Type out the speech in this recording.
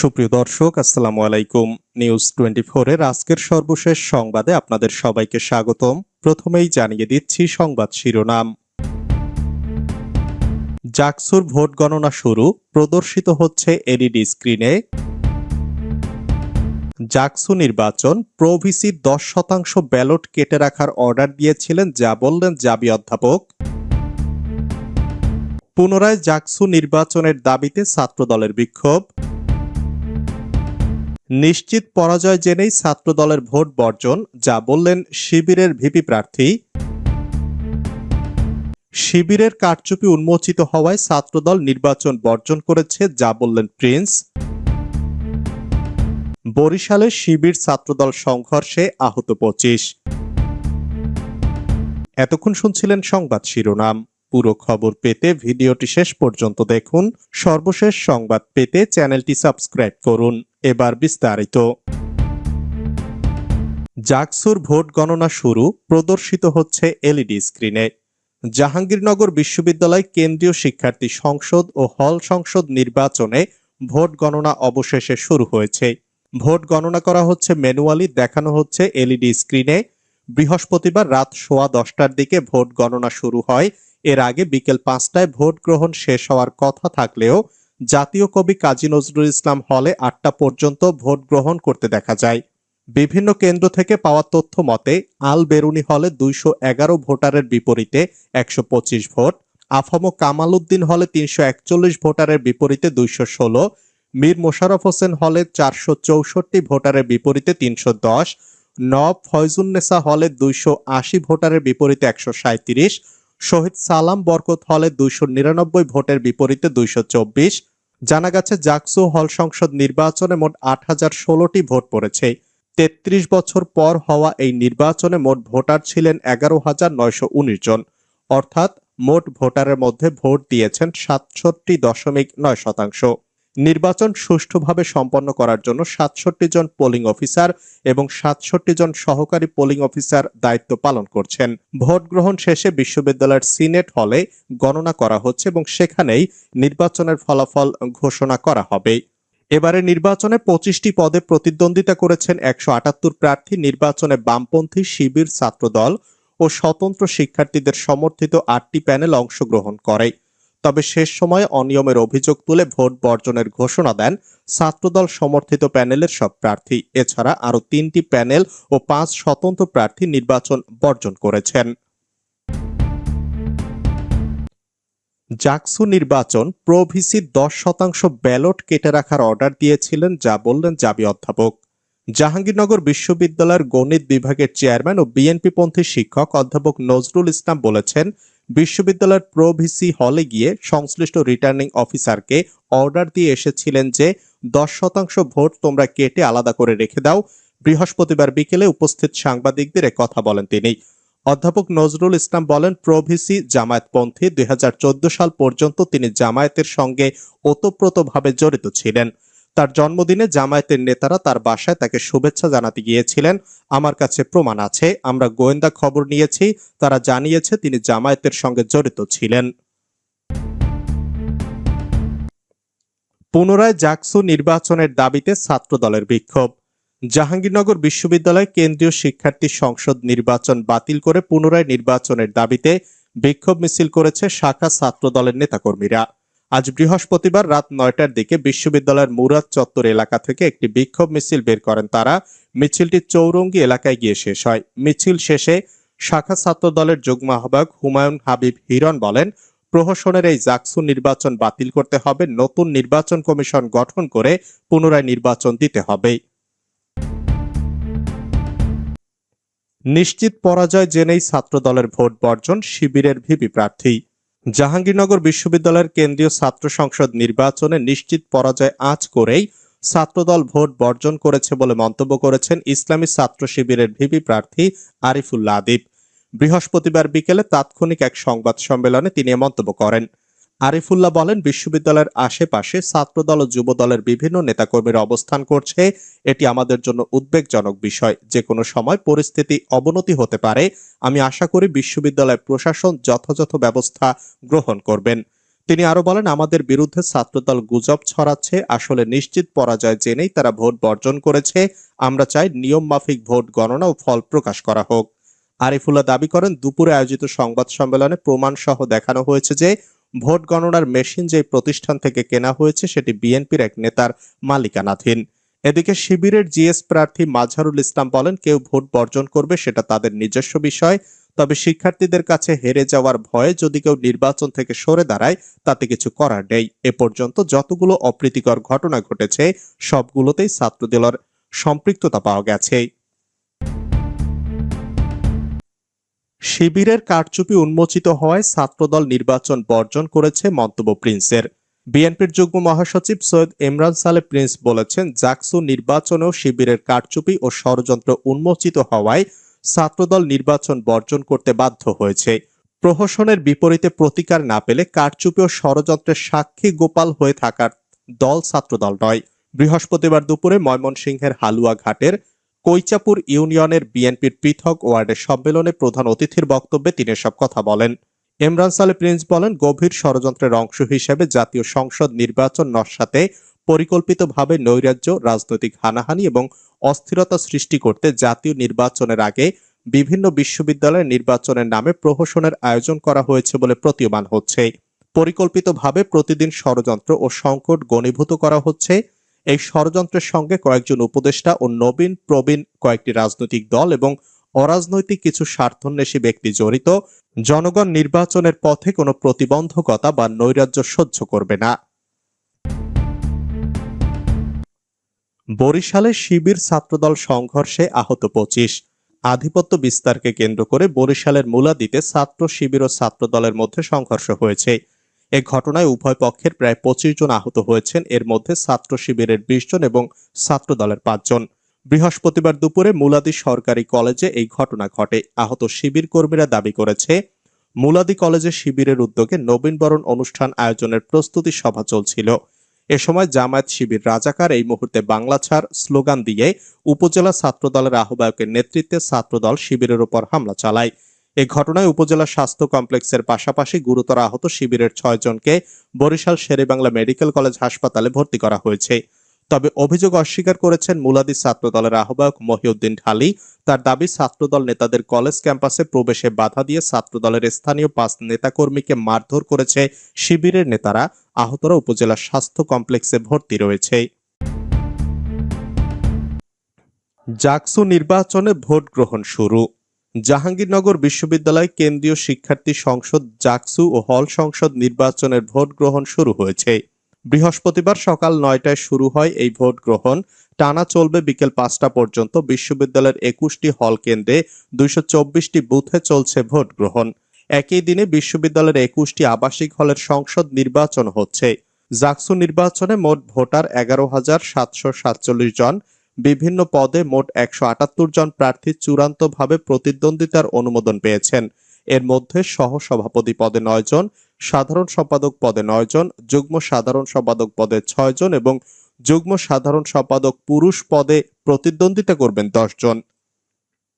সুপ্রিয় দর্শক, আসসালামু আলাইকুম। নিউজ টোয়েন্টি এর আজকের সর্বশেষ সংবাদে আপনাদের সবাইকে স্বাগতম। প্রথমেই জানিয়ে দিচ্ছি সংবাদ শিরোনাম। জাকসুর ভোট গণনা শুরু, প্রদর্শিত হচ্ছে এলইডি স্ক্রিনে জাকসু নির্বাচন, প্রভিসি দশ শতাংশ ব্যালট কেটে রাখার অর্ডার দিয়েছিলেন, যা বললেন জাবি অধ্যাপক। পুনরায় জাকসু নির্বাচনের দাবিতে ছাত্রদলের বিক্ষোভ। নিশ্চিত পরাজয় জেনেই ছাত্রদলের ভোট বর্জন, যা বললেন শিবিরের ভিপি প্রার্থী। শিবিরের কারচুপি উন্মোচিত হওয়ায় ছাত্রদল নির্বাচন বর্জন করেছে, যা বললেন প্রিন্স। বরিশালে শিবির ছাত্রদল সংঘর্ষে আহত পঁচিশ। এতক্ষণ শুনছিলেন সংবাদ শিরোনাম। পুরো খবর পেতে ভিডিওটি শেষ পর্যন্ত দেখুন। সর্বশেষ সংবাদ পেতে চ্যানেলটি সাবস্ক্রাইব করুন। এবার বিস্তারিত। জাকসুর ভোট গণনা শুরু, প্রদর্শিত হচ্ছে এলইডি স্ক্রিনে। জাহাঙ্গীরনগর বিশ্ববিদ্যালয় কেন্দ্রীয় শিক্ষার্থী সংসদ ও হল সংসদ নির্বাচনে ভোট গণনা অবশেষে শুরু হয়েছে। ভোট গণনা করা হচ্ছে ম্যানুয়ালি, দেখানো হচ্ছে এলইডি স্ক্রিনে। বৃহস্পতিবার রাত সোয়া দশটার দিকে ভোট গণনা শুরু হয়। এর আগে বিকেল পাঁচটায় ভোট গ্রহণ শেষ হওয়ার কথা থাকলেও জাতীয় কবি কাজী নজরুল ইসলাম হলে আটটা পর্যন্ত ভোট গ্রহণ করতে দেখা যায়। বিভিন্ন কেন্দ্র থেকে পাওয়া তথ্য মতে, আল বেরুনি হলে দুইশো এগারো ভোটারের বিপরীতে একশো পঁচিশ ভোট, আফম কামাল উদ্দিন হলে তিনশো একচল্লিশ ভোটারের বিপরীতে দুইশো ষোলো, মীর মোশাররফ হোসেন হলে চারশো চৌষট্টি ভোটারের বিপরীতে তিনশো দশ নব ফয়জুন্নেসা হলে দুইশো আশি ভোটারের বিপরীতে একশো সাঁত্রিশ শহীদ সালাম বরকত হলে দুইশো নিরানব্বই ভোটের বিপরীতে দুইশো চব্বিশ জানা গেছে, জাকসু হল সংসদ নির্বাচনে মোট আট হাজার ষোলোটি ভোট পড়েছে। তেত্রিশ বছর পর হওয়া এই নির্বাচনে মোট ভোটার ছিলেন এগারো হাজার নয়শো উনিশ জন। অর্থাৎ, মোট ভোটারের মধ্যে ভোট দিয়েছেন সাতষট্টি দশমিক নয় শতাংশ। নির্বাচন সুষ্ঠুভাবে সম্পন্ন করার জন্য সাতষট্টি জন পোলিং অফিসার এবং সাতষট্টি জন সহকারী পোলিং অফিসার দায়িত্ব পালন করছেন। ভোট গ্রহণ শেষে বিশ্ববিদ্যালয়ের সিনেট হলে গণনা করা হচ্ছে এবং সেখানেই নির্বাচনের ফলাফল ঘোষণা করা হবে। এবারে নির্বাচনে পঁচিশটি পদে প্রতিদ্বন্দ্বিতা করেছেন একশো আটাত্তর প্রার্থী, নির্বাচনে বামপন্থী, শিবির ছাত্রদল ও স্বতন্ত্র শিক্ষার্থীদের সমর্থিত আটটি প্যানেল অংশগ্রহণ করে। তবে শেষ সময়ে অনিয়মের অভিযোগ তুলে ভোট বর্জনের ঘোষণা দেন ছাত্রদল সমর্থিত প্যানেলের সব প্রার্থী। এছাড়া আরও তিনটি প্যানেল ও পাঁচ স্বতন্ত্র প্রার্থী নির্বাচন বর্জন করেছেন। জাকসু নির্বাচন প্রভিসি দশ শতাংশ ব্যালট কেটে রাখার অর্ডার দিয়েছিলেন, যা বললেন জাবি অধ্যাপক। জাহাঙ্গীরনগর বিশ্ববিদ্যালয়ের গণিত বিভাগের চেয়ারম্যান ও বিএনপিপন্থী শিক্ষক অধ্যাপক নজরুল ইসলাম বলেছেন বিশ্ববিদ্যালয়ের প্রভিসি হলে গিয়ে সংশ্লিষ্ট রিটার্নিং অফিসারকে অর্ডার দিয়ে এসেছিলেন যে, দশ শতাংশ ভোট তোমরা কেটে আলাদা করে রেখে দাও। বৃহস্পতিবার বিকেলে উপস্থিত সাংবাদিকদের কথা বলেন তিনি। অধ্যাপক নজরুল ইসলাম বলেন, প্রভিসি জামায়াতপন্থী দুই হাজার চোদ্দ সাল পর্যন্ত তিনি জামায়াতের সঙ্গে ওতপ্রোতভাবে জড়িত ছিলেন। তার জন্মদিনে জামায়াতের নেতারা তার বাসায় তাকে শুভেচ্ছা জানাতে গিয়েছিলেন। আমার কাছে প্রমাণ আছে, আমরা গোয়েন্দা খবর নিয়েছি, তারা জানিয়েছে তিনি জামায়াতের সঙ্গে জড়িত ছিলেন। পুনরায় জাকসু নির্বাচনের দাবিতে ছাত্র দলের বিক্ষোভ। জাহাঙ্গীরনগর বিশ্ববিদ্যালয় কেন্দ্রীয় শিক্ষার্থী সংসদ নির্বাচন বাতিল করে পুনরায় নির্বাচনের দাবিতে বিক্ষোভ মিছিল করেছে শাখা ছাত্র দলের নেতাকর্মীরা। আজ বৃহস্পতিবার রাত নয়টার দিকে বিশ্ববিদ্যালয়ের মুরাদ চত্বর এলাকা থেকে একটি বিক্ষোভ মিছিল বের করেন তারা। মিছিলটি চৌরঙ্গি এলাকায় গিয়ে শেষ হয়। মিছিল শেষে শাখা ছাত্র দলের যুগ্ম আহ্বায়ক হুমায়ুন হাবিব হিরন বলেন, প্রহসনের এই জাকসু নির্বাচন বাতিল করতে হবে, নতুন নির্বাচন কমিশন গঠন করে পুনরায় নির্বাচন দিতে হবে। নিশ্চিত পরাজয় জেনেই ছাত্রদলের ভোট বর্জন শিবিরের ভিপি প্রার্থী। জাহাঙ্গীরনগর বিশ্ববিদ্যালয়ের কেন্দ্রীয় ছাত্র সংসদ নির্বাচনে নিশ্চিত পরাজয় আজ করেই ছাত্রদল ভোট বর্জন করেছে বলে মন্তব্য করেছেন ইসলামী ছাত্র শিবিরের ভিপি প্রার্থী আরিফুল্লা আদিব বৃহস্পতিবার বিকেলে তাৎক্ষণিক এক সংবাদ সম্মেলনে তিনি মন্তব্য করেন। আরিফুল্লাহ বলেন, বিশ্ববিদ্যালয়ের আশেপাশে ছাত্রদল ও যুবদলের বিভিন্ন নেতাকর্মীর অবস্থান করছে। এটি আমাদের জন্য উদ্বেগজনক বিষয়। যে কোনো সময় পরিস্থিতি অবনতি হতে পারে। আমি আশা করি বিশ্ববিদ্যালয় প্রশাসন যথাযথ ব্যবস্থা গ্রহণ করবেন। তিনি আরও বলেন, আমাদের বিরুদ্ধে ছাত্রদল গুজব ছড়াচ্ছে। আসলে নিশ্চিত পরাজয় জেনেই তারা ভোট বর্জন করেছে। আমরা চাই নিয়ম মাফিক ভোট গণনা ও ফল প্রকাশ করা হোক। আরিফুল্লাহ দাবি করেন, দুপুরে আয়োজিত সংবাদ সম্মেলনে প্রমাণ সহ দেখানো হয়েছে যে ভোট গণনার মেশিন যে প্রতিষ্ঠান থেকে কেনা হয়েছে, সেটি বিএনপির এক নেতার মালিকানাধীন। এদিকে শিবিরের জিএস প্রার্থী মাঝারুল ইসলাম বলেন, কেউ ভোট বর্জন করবে সেটা তাদের নিজস্ব বিষয়, তবে শিক্ষার্থীদের কাছে হেরে যাওয়ার ভয়ে যদি কেউ নির্বাচন থেকে সরে দাঁড়ায়, তাতে কিছু করার নেই। এ পর্যন্ত যতগুলো অপ্রীতিকর ঘটনা ঘটেছে, সবগুলোতেই ছাত্রদলের সম্পৃক্ততা পাওয়া গেছে। শিবিরের কারচুপি উন্মোচিত হওয়ায় ছাত্রদল নির্বাচন বর্জন করেছে মন্তব্য প্রিন্সের। বিএনপির যুগ্ম মহাসচিব সৈয়দ ইমরান সালে প্রিন্স বলেছেন, জাকসু নির্বাচনেও শিবিরের কারচুপি ও ষড়যন্ত্র উন্মোচিত হওয়ায় ছাত্রদল নির্বাচন বর্জন করতে বাধ্য হয়েছে। প্রহসনের বিপরীতে প্রতিকার না পেলে কারচুপি ও ষড়যন্ত্রের সাক্ষী গোপাল হয়ে থাকার দল ছাত্রদল নয়। বৃহস্পতিবার দুপুরে ময়মনসিংহের হালুয়া ঘাটের কৈচাপুর ইউনিয়নের বিএনপির পৃথক ওয়ার্ডের সম্মেলনে প্রধান অতিথির বক্তব্যে তিনি সব কথা বলেন। ইমরান সালে প্রিন্স বলেন, গভীর ষড়যন্ত্রের অংশ হিসেবে জাতীয় সংসদ নির্বাচন নস্যাতে পরিকল্পিতভাবে নৈরাজ্য, রাজনৈতিক হানাহানি এবং অস্থিরতা সৃষ্টি করতে জাতীয় নির্বাচনের আগে বিভিন্ন বিশ্ববিদ্যালয়ের নির্বাচনের নামে প্রহসনের আয়োজন করা হয়েছে বলে প্রতীয়মান হচ্ছে। পরিকল্পিতভাবে প্রতিদিন ষড়যন্ত্র ও সংকট গণীভূত করা হচ্ছে। এই ষড়যন্ত্রের সঙ্গে কয়েকজন উপদেষ্টা ও নবীন প্রবীণ কয়েকটি রাজনৈতিক দল এবং অরাজনৈতিক কিছু স্বার্থন্বেষী ব্যক্তি জড়িত, জনগণ নির্বাচনের পথে কোনো প্রতিবন্ধকতা বা নৈরাজ্য সহ্য করবে না। বরিশালে শিবির ছাত্রদল সংঘর্ষে আহত পঁচিশ। আধিপত্য বিস্তারকে কেন্দ্র করে বরিশালের মুলাদিতে ছাত্র শিবির ও ছাত্রদলের মধ্যে সংঘর্ষ হয়েছে। এ ঘটনায় উভয় পক্ষের প্রায় পঁচিশ জন আহত হয়েছেন। এর মধ্যে ছাত্র শিবিরের বিশ জন এবং ছাত্র দলের পাঁচজন বৃহস্পতিবার দুপুরে মুলাদি সরকারি কলেজে এই ঘটনা ঘটে। আহত শিবির কর্মীরা দাবি করেছে, মুলাদি কলেজে শিবিরের উদ্যোগে নবীনবরণ অনুষ্ঠান আয়োজনের প্রস্তুতি সভা চলছিল। এ সময় জামায়াত শিবির রাজাকার এই মুহূর্তে বাংলা ছাড় স্লোগান দিয়ে উপজেলা ছাত্রদলের আহ্বায়কের নেতৃত্বে ছাত্রদল শিবিরের উপর হামলা চালায়। এ ঘটনায় উপজেলা স্বাস্থ্য কমপ্লেক্সের পাশাপাশি গুরুতর আহত শিবিরের ছয় জনকে বরিশাল শেরেবাংলা মেডিকেল কলেজ হাসপাতালে ভর্তি করা হয়েছে। তবে অভিযোগ অস্বীকার করেছেন মুলাদি ছাত্রদলের আহ্বায়ক মহিউদ্দিন ঢালি। তার দাবি, ছাত্রদল নেতাদের কলেজ ক্যাম্পাসে প্রবেশে বাধা দিয়ে ছাত্রদলের স্থানীয় পাঁচ নেতাকর্মীকে মারধর করেছে শিবিরের নেতারা। আহতরা উপজেলা স্বাস্থ্য কমপ্লেক্সে ভর্তি রয়েছে। জাকসু নির্বাচনে ভোট গ্রহণ শুরু। জাহাঙ্গীরনগর বিশ্ববিদ্যালয় কেন্দ্রীয় শিক্ষার্থী সংসদ, জাকসু ও হল সংসদ নির্বাচনের ভোট গ্রহণ শুরু হয়েছে। বৃহস্পতিবার সকাল নয়টায় শুরু হয় এই ভোট গ্রহণ। টানা চলবে বিকেল পাঁচটা পর্যন্ত। বিশ্ববিদ্যালয়ের একুশটি হল কেন্দ্রে দুইশো চব্বিশটি বুথে চলছে ভোট গ্রহণ। একই দিনে বিশ্ববিদ্যালয়ের একুশটি আবাসিক হলের সংসদ নির্বাচন হচ্ছে। জাকসু নির্বাচনে মোট ভোটার এগারো হাজার সাতশো সাতচল্লিশ জন। বিভিন্ন পদে মোট একশো আটাত্তর জন প্রার্থী চূড়ান্তভাবে প্রতিদ্বন্দ্বিতার অনুমোদন পেয়েছেন। এর মধ্যে সহ সভাপতি পদে নয় জন, সাধারণ সম্পাদক পদে নয় জন, যুগ্ম সাধারণ সম্পাদক পদে ছয় জন এবং যুগ্ম সাধারণ সম্পাদক পুরুষ পদে প্রতিদ্বন্দ্বিতা করবেন দশ জন।